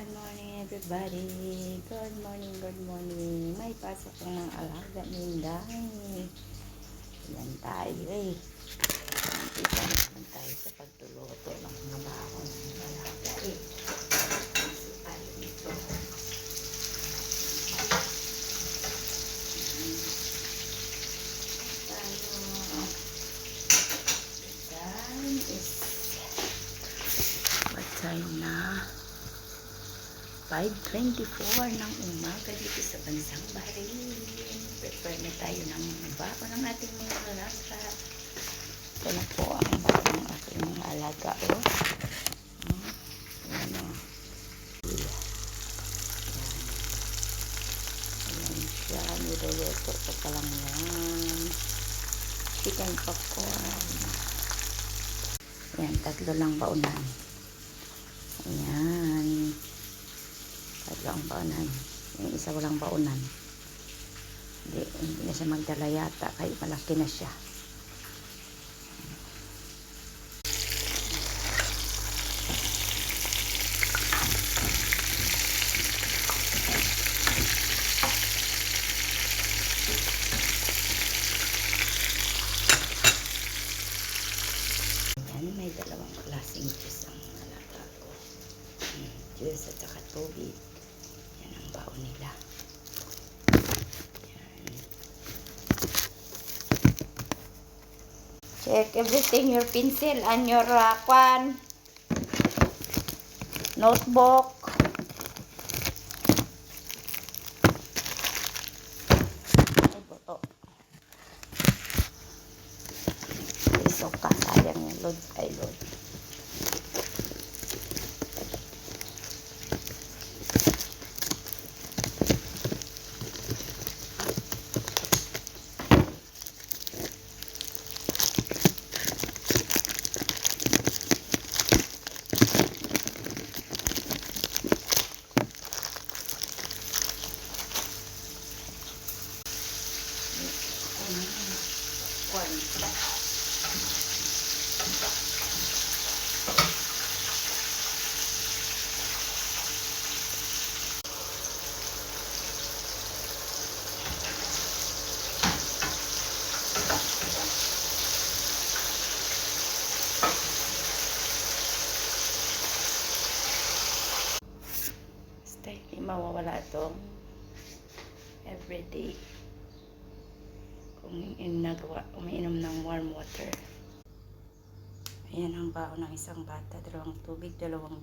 Good morning everybody. Good morning, good morning. May pasok na ng alaga ni Inday. Yan tayo eh. Kita naman tayo sa pagtuluto ng mga bahon ng alaga eh. Kasi tayo dito. Is time na? 5.24 ng umaga dito sa bansang Bahrain. Prepare na tayo ng bako ng ating mga alaga. Ito na po ang bako ng ating mga alaga. Oh. Hmm. Ayan o. Ayan siya. Niluluto ko pa lang yan. Chicken popcorn. Ayan, tatlo lang baunan. Ayan. Tatlo ang baunan. Yung isa walang baunan. Hindi, hindi na siya magdala yata. Kaya malaki na siya. Yan, may dalawang klaseng juice ang alaga ko. Juice at saka tubig. Baon nila. Yan. Check everything, your pencil and your uh, kwan, notebook. Piso ka, sayang yung load ay load. Hindi mawawala itong everyday nagawa, umiinom ng warm water. Ayan ang baon ng isang bata, dalawang tubig, dalawang